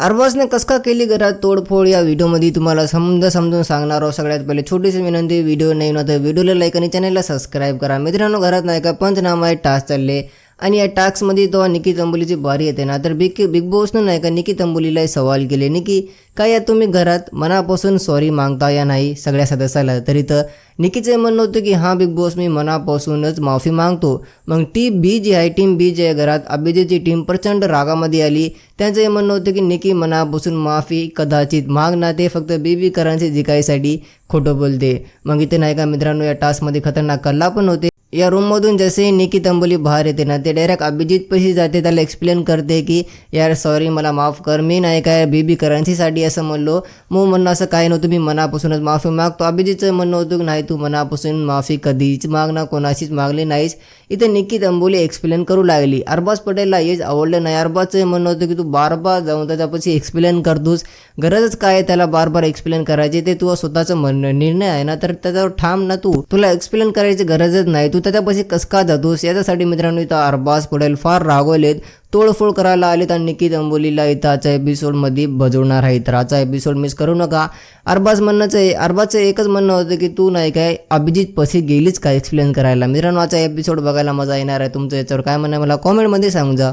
अरबाजने कसका केली घरात तोडफोड? या व्हिडिओमध्ये तुम्हाला समज समजून सांगणार आहोत. सगळ्यात पहिले छोटीशी विनंती व्हिडिओ नाही ना तर व्हिडिओला लाईक आणि चॅनलला सबस्क्राईब करा. मित्रांनो घरात नाही का पंचनामा आहे टास्क चालले. आणि या टास्कमध्ये तो निकी तंबोलीची बारी येते ना. तर बिग बिग बॉसनं नाही का निकी तंबोलीला सवाल केले. निकी काय या तुम्ही घरात मनापासून सॉरी मागता या नाही सगळ्या सदस्याला? तरी तर निकीचं म्हणणं होतं की हां बिग बॉस मी मनापासूनच माफी मागतो. मग टीम बी जी आहे टीम बी जी आहे घरात अभिजितची टीम प्रचंड रागामध्ये आली. त्यांचं हे म्हणणं होतं की निकी मनापासून माफी कदाचित मागणार ते फक्त बीबी करांचे जिकायसाठी खोटं बोलते. मग इथे नाही का मित्रांनो या टास्कमध्ये खतरनाक कल्ला पण होते. या रूममधून जसे निकी तंबोली बाहेर येते ना ते डायरेक्ट अभिजित जाते. त्याला एक्सप्लेन करते की यार सॉरी मला माफ कर. मी नाही काय बीबी करन्सीसाठी असं म्हणलो. मग म्हणणं असं काही नव्हतं मी मनापासूनच माफी मागतो. अभिजितचं म्हणणं होतं की नाही तू मनापासून माफी कधीच मागणं कोणाशीच मागली नाहीस. इथे निकी तंबोली एक्सप्लेन करू लागली. अरबाज पटेलला हेच आवडलं नाही. अरबाजचं म्हणणं होतं की तू बार बार जाऊन त्याच्यापाशी एक्सप्लेन करतोस. गरजच काय आहे त्याला बार बार एक्सप्लेन करायचे? ते तुझं स्वतःचं म्हणणं निर्णय आहे ना तर त्याच्यावर ठाम ना तू. तुला एक्सप्लेन करायची गरजच नाही. तू त्याच्यापाशी कस का जातोस याच्यासाठी मित्रांनो इथं अरबाज पटेल फार रागवलेत तोडफोड करायला आलेत आणि निकित अंबोलीला इथं आजच्या एपिसोडमध्ये बजवणार आहे. तर आजचा एपिसोड मिस करू नका. अरबाज म्हणणंच आहे अरबाजचं एकच म्हणणं होतं की तू नाही काय अभिजित पशी गेलीच का? एक्सप्लेन करायला. मित्रांनो आजचा एपिसोड बघायला मजा येणार आहे. तुमचं याच्यावर काय म्हणणं मला कॉमेंटमध्ये सांगू जा.